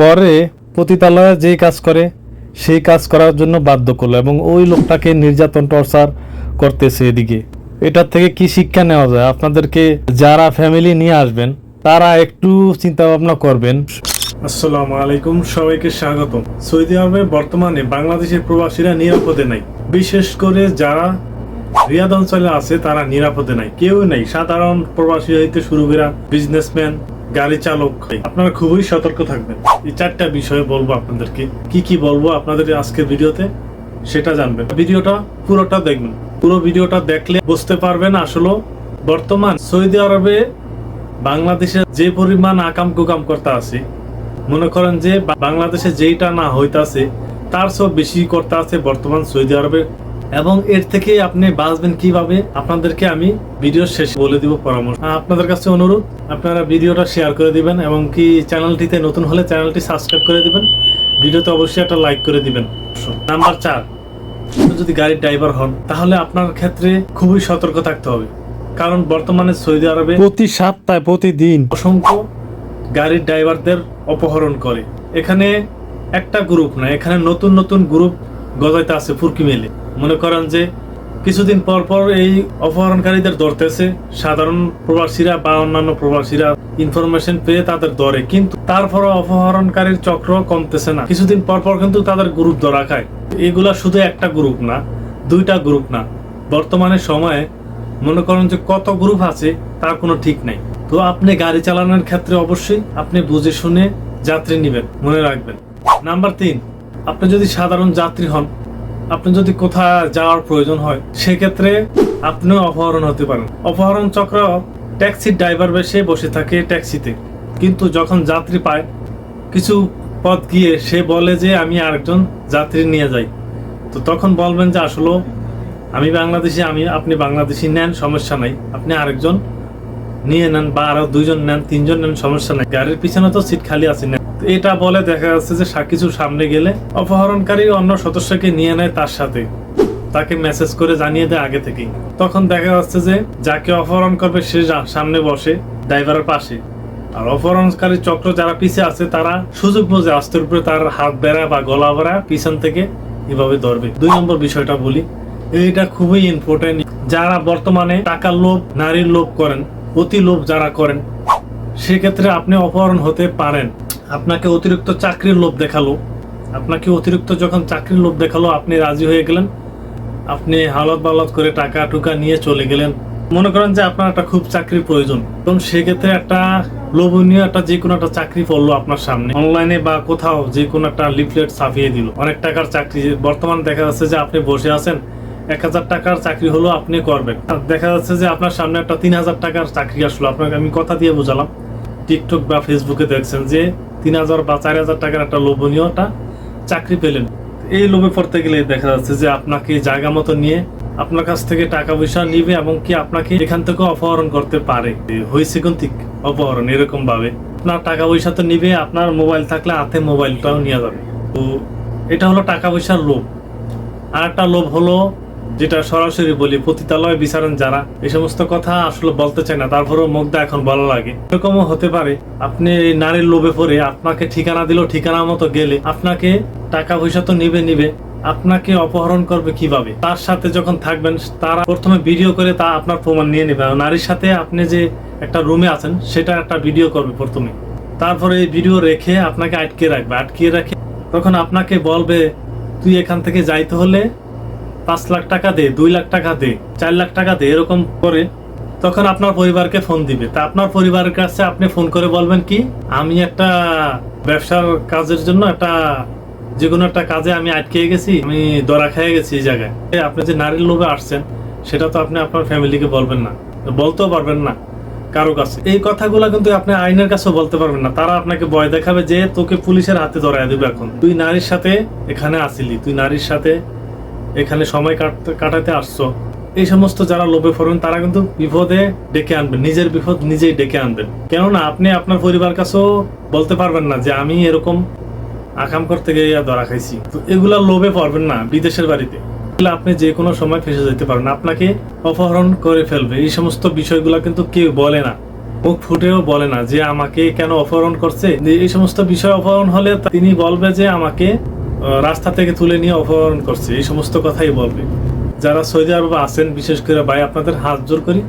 পরে পতিতালয়ে যেই কাজ করে, সেই কাজ করার জন্য বাধ্য করল এবং ওই লোকটাকে নির্যাতন, টর্চার করতেছে এদিকে। এটার থেকে কি শিক্ষা নেওয়া যায়? আপনাদেরকে যারা ফ্যামিলি নিয়ে আসবেন, তারা একটু চিন্তা ভাবনা করবেন। আসসালামু আলাইকুম, সবাইকে স্বাগতম। সৌদি আরবে বর্তমানে বাংলাদেশের প্রবাসীরা নিরাপদে নাই। বিশেষ করে যারা রিয়াদ অঞ্চলে আছে, তারা নিরাপদে নাই। কেউ নেই। সাধারণ প্রবাসী হইতে শুরু করে বিজনেসম্যান গাড়ি চালক আপনারা খুবই সতর্ক থাকবেন। এই চারটা বিষয়ে বলব আপনাদেরকে। কি কি বলব আপনাদের আজকের ভিডিওতে, সেটা জানবেন। ভিডিওটা, পুরোটা দেখবেন। পুরো ভিডিওটা দেখলে বুঝতে পারবেন আসলে বর্তমান সৌদি আরবে বাংলাদেশে যে পরিমাণ আকাম কুকাম করতে আছে, মনে করেন যে বাংলাদেশে যেইটা না হইতাছে, তার সব বেশি করতে আছে বর্তমান সৌদি আরবে এবং এর থেকে আপনি বাঁচবেন কীভাবে আপনাদেরকে আমি ভিডিও শেষ বলে দিব পরামর্শ। আপনাদের কাছে অনুরোধ আপনারা ভিডিওটা শেয়ার করে দিবেন এবং কি চ্যানেলটিতে নতুন হলে চ্যানেলটি সাবস্ক্রাইব করে দিবেন। ভিডিওতে অবশ্যই একটা লাইক করে দিবেন। নাম্বার চার যদি গাড়ির ড্রাইভার হন তাহলে আপনার ক্ষেত্রে খুবই সতর্ক থাকতে হবে। কারণ বর্তমানে সৌদি আরবে প্রতি সপ্তাহে প্রতিদিন। অসংখ্য গাড়ির ড্রাইভারদের অপহরণ করে। এখানে একটা গ্রুপ না এখানে নতুন নতুন গ্রুপ গজাইতে আছে ফুরকি মেলে। মনে করেন যে কিছুদিন পর পর এই অপহরণকারীদের ধরতেছে। সাধারণ প্রবাসীরা বা অন্যান্য প্রবাসীরা ইনফরমেশন পেয়ে তাদের ধরে। কিন্তু তারপরও অপহরণকারীর চক্র কমতেছে না। কিছুদিন পর পর কিন্তু তাদের গ্রুপ ধরা খায়। এগুলা শুধু একটা গ্রুপ না, দুইটা গ্রুপ না। বর্তমানে সময়ে মনে করেন যে কত গ্রুপ আছে, তার কোনো ঠিক নাই। তো আপনি গাড়ি চালানোর ক্ষেত্রে অবশ্যই আপনি বুঝে শুনে যাত্রী নেবেন, মনে রাখবেন। নাম্বার তিন আপনি যদি সাধারণ যাত্রী হন, আপনি যদি কোথাও যাওয়ার প্রয়োজন হয়, সেক্ষেত্রে আপনিও অপহরণ হতে পারেন। অপহরণ চক্র ট্যাক্সির ড্রাইভার বেশে বসে থাকে ট্যাক্সিতে। কিন্তু যখন যাত্রী পায়, কিছু পথ গিয়ে সে বলে যে, আমি আরেকজন যাত্রী নিয়ে যাই। তো তখন বলবেন যে, আসলে আমি বাংলাদেশি, আমি, আপনি বাংলাদেশি নেন, সমস্যা নাই। আপনি আরেকজন নিয়ে নেন বা আরও দুইজন নেন, তিনজন নেন, সমস্যা নাই। গাড়ির পিছনে তো সিট খালি আছে। না এটা বলে দেখা যাচ্ছে যে কিছু সামনে গেলে অপহরণকারী অন্য সদস্যকে নিয়ে নেয় তার সাথে। তাকে মেসেজ করে জানিয়ে দেয় আগে থেকেই। তখন দেখা যাচ্ছে যে যাকে অপহরণ করবে সে সামনে বসে ড্রাইভারের পাশে। আর অপহরণকারী চক্র যারা পিছে আছে, তারা সুযোগ বুঝে আস্তের উপরে তার হাত বেড়া বা গলা বেড়া পিছন থেকে এভাবে ধরবে। দুই নম্বর বিষয়টা বলি, এইটা খুবই ইম্পর্টেন্ট যারা বর্তমানে টাকার লোভ, নারীর লোভ করেন অতি লোভ যারা করেন, সেক্ষেত্রে আপনি অপহরণ হতে পারেন। আপনাকে অতিরিক্ত চাকরির লোভ দেখাল। আপনাকে অতিরিক্ত যখন চাকরির লোভ দেখাল, আপনি রাজি হয়ে গেলেন। আপনি হালত বালত করে টাকা টুকা নিয়ে চলে গেলেন। মনে করেন যে আপনার একটা খুব চাকরির প্রয়োজন। এবং সেক্ষেত্রে একটা লোভনীয় একটা যে কোনো একটা চাকরি পড়ল আপনার সামনে। অনলাইনে বা কোথাও যে কোনো একটা লিফলেট ছাপিয়ে দিল। অনেক টাকার চাকরি। বর্তমান দেখা যাচ্ছে যে আপনি বসে আছেন এক হাজার টাকার চাকরি হলো আপনি করবেন। দেখা যাচ্ছে যে আপনার সামনে একটা তিন হাজার টাকার চাকরি আসলো। আপনাকে আমি কথা দিয়ে বোঝালাম। টিকটক বা ফেসবুকে দেখছেন যে তিন হাজার বা চার হাজার টাকার একটা লোভনীয় একটা চাকরি পেলেন। এই লোভে পড়তে গেলে দেখা যাচ্ছে যে আপনাকে জায়গা মতো নিয়ে আপনার কাছ থেকে টাকা পয়সা নিবে এবং কি আপনাকে এখান থেকে অপহরণ করতে পারে। হয়েছে কোন ঠিক? অপহরণ এরকম ভাবে। আপনার টাকা পয়সা তো নিবে, আপনার মোবাইল থাকলে হাতে মোবাইলটাও নিয়ে যাবে। তো এটা হলো টাকা পয়সার লোভ। আর একটা লোভ হলো যেটা সরাসরি বলি, পতিতালয় বিচারেন যারা, এই সমস্ত কথা আসলে বলতে চায় না, তারপরেও মুখটা এখন ভালো লাগে। এরকমও হতে পারে, আপনি নারীর লোভে পড়ে, আপনাকে ঠিকানা দিল ঠিকানা মতো গেলে, আপনাকে টাকা পয়সা তো নিবে নিবে, আপনাকে অপহরণ করবে কীভাবে? তার সাথে যখন থাকবেন, তারা প্রথমে ভিডিও করে তা আপনার প্রমাণ নিয়ে নেবে। নারীর সাথে আপনি যে একটা রুমে আছেন, সেটা একটা ভিডিও করবে প্রথমে। তারপরে এই ভিডিও রেখে আপনাকে আটকে রাখবে। আটকিয়ে রাখে তখন আপনাকে বলবে, তুই এখান থেকে যাইতে হলে পাঁচ লাখ টাকা দে, দুই লাখ টাকা দে, চার লাখ টাকা দে, এরকম করে তখন আপনার পরিবারকে ফোন দিবে। তা আপনার পরিবারের কাছে আপনি ফোন করে বলবেন কি, আমি একটা ব্যবসার কাজের জন্য একটা যে কোনো একটা কাজে আমি আটকে গেছি, আমি দরা খেয়ে গেছি এই জায়গায়। আপনি যে নারীর লোভে আসছেন, সেটা তো আপনি আপনার ফ্যামিলিকে বলবেন না, বলতেও পারবেন না কারও কাছে। এই কথাগুলো কিন্তু আপনি আইনের কাছেও বলতে পারবেন না। তারা আপনাকে ভয় দেখাবে যে তোকে পুলিশের হাতে ধরায় দেবে এখন। তুই নারীর সাথে এখানে আসিলি, তুই নারীর সাথে এখানে সময় কাটতে আসছো। এই সমস্ত যারা লোভে পড়বেন তারা কিন্তু বিপদে ডেকে আনবেন। নিজের বিপদ নিজেই ডেকে আনবেন। কেননা আপনি আপনার পরিবার কাছেও বলতে পারবেন না যে, আমি এরকম আকাম করতে গিয়ে ধরা খাইছি। তো এগুলা লোভে পড়বেন না বিদেশের বাড়িতে। আপনি যে কোনো সময় ফেসে যেতে পারেন। আপনাকে অপহরণ করে ফেলবে। এই সমস্ত বিষয়গুলো কিন্তু কেউ বলে না। মুখ ফুটেও বলে না যে, আমাকে কেন অপহরণ করছে? এই সমস্ত বিষয় অপহরণ হলে তিনি বলবে যে, আমাকে রাস্তা থেকে তুলে নিয়ে অপহরণ করছে, এই সমস্ত কথাই বলবে। যারা সৌদি আরবে আছেন, বিশেষ করে ভাই, আপনাদের হাত জোর করি,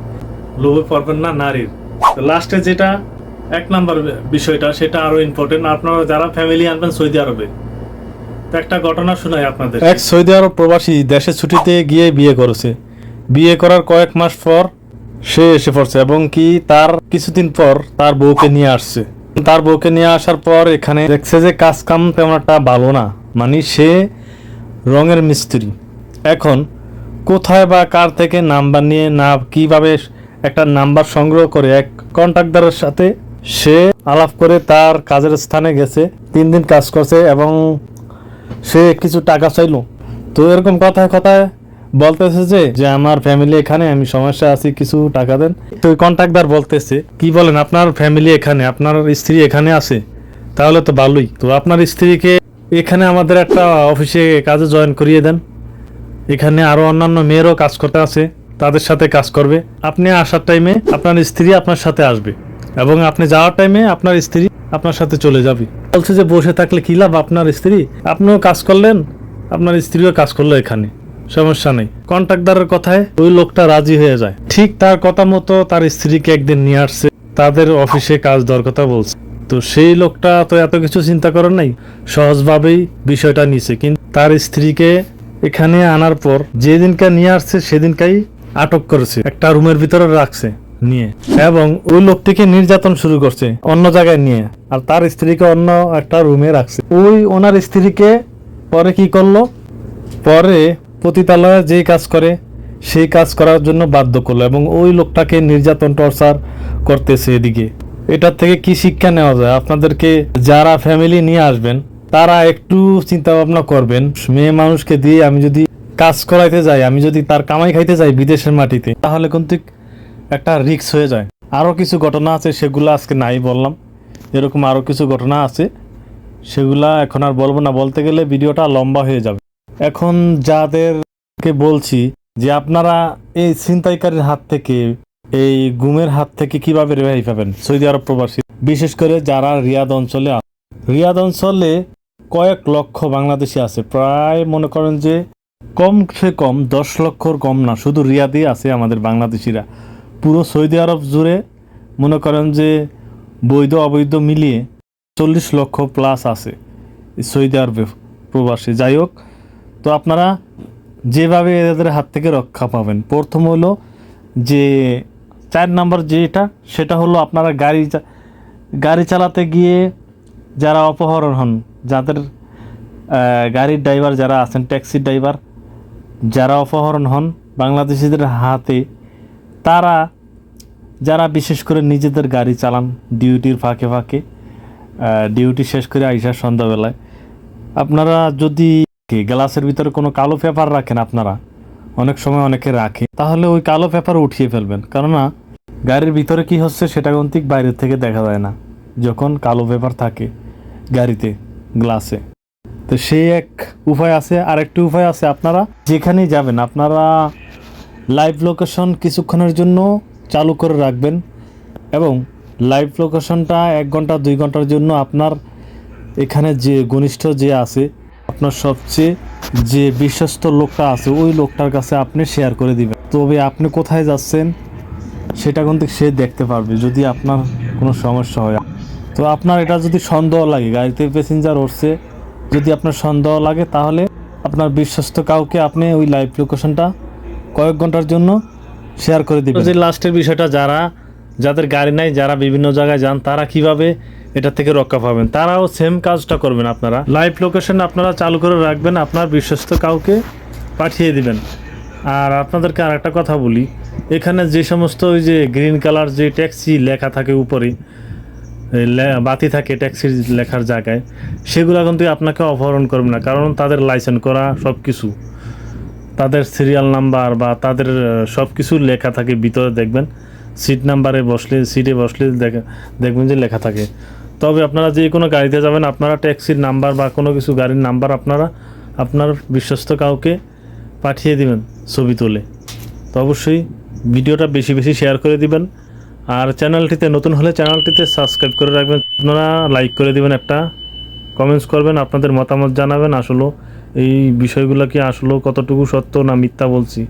লোভে পড়বেন না, নারীর। লাস্টে যেটা, এক নাম্বার বিষয়টা, সেটা আরও ইম্পর্টেন্ট আপনারা যারা ফ্যামিলি আনবেন সৌদি আরবে একটা ঘটনা শোনাই আপনাদের। এক সৌদি আরব প্রবাসী দেশে ছুটিতে গিয়ে বিয়ে করেছে। বিয়ে করার কয়েক মাস পর সে এসে পড়ছে এবং কি তার কিছুদিন পর তার বউকে নিয়ে আসছে। তার বউকে নিয়ে আসার পর এখানে দেখছে যে কাজ কাম তেমন একটা ভালো না। মানে সে রঙের মিস্ত্রি। এখন কোথায় বা কার থেকে নাম্বার নিয়ে না কীভাবে একটা নাম্বার সংগ্রহ করে এক কন্ট্রাক্টরের সাথে সে আলাপ করে তার কাজের স্থানে গেছে, তিন দিন কাজ করছে এবং সে কিছু টাকা চাইলো। তো এরকম কথায় কথায় বলতেছে যে যে আমার ফ্যামিলি এখানে, আমি সমস্যা আছি, কিছু টাকা দেন। তো ওই কন্ট্রাক্টর বলতেছে, কি বলেন, আপনার ফ্যামিলি এখানে, আপনার স্ত্রী এখানে আছে? তাহলে তো ভালোই। তো আপনার স্ত্রীকে এখানে আমাদের একটা অফিসে কাজে জয়েন করিয়ে দেন। এখানে আরও অন্যান্য মেয়েরও কাজ করতে আছে, তাদের সাথে কাজ করবে। আপনি আসার টাইমে আপনার স্ত্রী আপনার সাথে আসবে এবং আপনি যাওয়ার টাইমে আপনার স্ত্রী আপনার সাথে চলে যাবে। বলছে যে বসে থাকলে কি লাভ আপনার স্ত্রী? আপনিও কাজ করলেন, আপনার স্ত্রীও কাজ করল এখানে, সমস্যা নেই। কন্ট্রাক্টরের কথায় ওই লোকটা রাজি হয়ে যায়। ঠিক তার কথা মতো তার স্ত্রীকে একদিন নিয়ে আসছে, তাদের অফিসে কাজ দেওয়ার কথা বলছে। তো সেই লোকটা তো এত কিছু চিন্তা করার নাই। সহজভাবেই বিষয়টা নিছে। কিন্তু তার স্ত্রীকে এখানে আনার পর যেদিনকে নিয়ে আসছে, সেদিনকাই আটক করেছে। একটা রুমের ভিতরে রাখছে নিয়ে। এবং ওই লোকটিকে নির্যাতন শুরু করছে অন্য জায়গায় নিয়ে। আর তার স্ত্রীকে অন্য একটা রুমে রাখছে। ওই ওনার স্ত্রীকে পরে কি করল? পরে পতিতালয়ে যেই কাজ করে, সেই কাজ করার জন্য বাধ্য করল। এবং ওই লোকটাকে নির্যাতন, টর্চার করতেছে এদিকে। এটার থেকে কি শিক্ষা নেওয়া যায়? আপনাদেরকে যারা ফ্যামিলি নিয়ে আসবেন, তারা একটু চিন্তা ভাবনা করবেন। মেয়ে মানুষকে দিয়ে আমি যদি কাজ করাইতে যাই, আমি যদি তার কামাই খাইতে যাই বিদেশের মাটিতে, তাহলে কিন্তু একটা রিস্ক হয়ে যায়। আরও কিছু ঘটনা আছে, সেগুলো আজকে নাই বললাম। এরকম আরও কিছু ঘটনা আছে, সেগুলা এখন আর বলব না। বলতে গেলে ভিডিওটা লম্বা হয়ে যাবে। এখন যাদেরকে বলছি, যে আপনারা এই ছিনতাইকারীর হাত থেকে এই গুমের হাত থেকে কীভাবে রেহাই পাবেন? সৌদি আরব প্রবাসী। বিশেষ করে যারা রিয়াদ অঞ্চলে রিয়াদ অঞ্চলে কয়েক লক্ষ বাংলাদেশি আছে। প্রায় মনে করেন যে কম সে কম দশ লক্ষর কম না, শুধু রিয়াদেই আছে আমাদের বাংলাদেশিরা। পুরো সৌদি আরব জুড়ে মনে করেন যে বৈধ অবৈধ মিলিয়ে চল্লিশ লক্ষ প্লাস আছে সৌদি আরবে প্রবাসী। যাই হোক, তো আপনারা যেভাবে এদের হাত থেকে রক্ষা পাবেন, প্রথম হলো যে চার নাম্বার যেটা, সেটা হলো আপনারা গাড়ি গাড়ি চালাতে গিয়ে যারা অপহরণ হন, যাদের গাড়ির ড্রাইভার যারা আছেন ট্যাক্সির ড্রাইভার যারা অপহরণ হন বাংলাদেশিদের হাতে, তারা যারা বিশেষ করে নিজেদের গাড়ি চালান, ডিউটির ফাঁকে ফাঁকে ডিউটি শেষ করে আইসার সন্ধ্যাবেলায়, আপনারা যদি, গ্লাসের ভিতরে কোনো কালো পেপার রাখেন আপনারা অনেক সময় অনেকে রাখে। তাহলে ওই কালো পেপার উঠিয়ে ফেলবেন। কেননা, গাড়ির ভিতরে কি হচ্ছে সেটা কিন্তু বাইরের থেকে দেখা যায় না। যখন কালো পেপার থাকে গাড়িতে গ্লাসে তো সেই এক উপায় আছে, আরেকটি উপায় আছে। আপনারা যেখানেই যাবেন, আপনারা লাইভ লোকেশন কিছুক্ষণের জন্য চালু করে রাখবেন এবং লাইভ লোকেশনটা এক ঘণ্টা, দুই ঘণ্টার জন্য আপনার এখানে যে ঘনিষ্ঠ যে আছে আপনার সবচেয়ে যে বিশ্বস্ত লোকটা আছে, ওই লোকটার কাছে আপনি শেয়ার করে দিবেন। তবে আপনি কোথায় যাচ্ছেন, সেটা কিন্তু সে দেখতে পারবে, যদি আপনার কোনো সমস্যা হয়। তো আপনার এটা যদি সন্দেহ লাগে, গাড়িতে প্যাসেঞ্জার উঠছে, যদি আপনার সন্দেহ লাগে, তাহলে আপনার বিশ্বস্ত কাউকে আপনি ওই লাইভ লোকেশনটা কয়েক ঘণ্টার জন্য শেয়ার করে দিবেন। যে লাস্টের বিষয়টা, যারা, যাদের গাড়ি নাই, যারা বিভিন্ন জায়গায় যান, তারা কীভাবে এটা থেকে রক্ষা পাবেন। তারাও সেম কাজটা করবেন আপনারা। লাইভ লোকেশন আপনারা চালু করে রাখবেন, আপনার বিশ্বস্ত কাউকে পাঠিয়ে দিবেন। আর আপনাদেরকে আর একটা কথা বলি, এখানে যে সমস্ত ওই যে গ্রিন কালার যে ট্যাক্সি লেখা থাকে উপরে বাতি থাকে ট্যাক্সির লেখার জায়গায়, সেগুলো কিন্তু আপনাকে অপহরণ করবে না, কারণ তাদের লাইসেন্স করা সব কিছু তাদের সিরিয়াল নাম্বার বা তাদের সব কিছু লেখা থাকে, ভিতরে দেখবেন। সিট নাম্বারে বসলে সিটে বসলে দেখা, দেখবেন যে লেখা থাকে। তবে আপনারা যে কোনো গাড়িতে যাবেন, আপনারা ট্যাক্সির নাম্বার বা কোনো কিছু গাড়ির নাম্বার আপনারা আপনার বিশ্বস্ত কাউকে পাঠিয়ে দিবেন ছবি তুলে। তো অবশ্যই ভিডিওটা বেশি বেশি শেয়ার করে দিবেন। আর চ্যানেলটিতে, নতুন হলে চ্যানেলটিতে সাবস্ক্রাইব করে রাখবেন। আপনারা লাইক করে দিবেন একটা, কমেন্টস করবেন, আপনাদের মতামত জানাবেন আসলে এই বিষয়গুলো কি আসলে কতটুকু সত্য না মিথ্যা বলছি।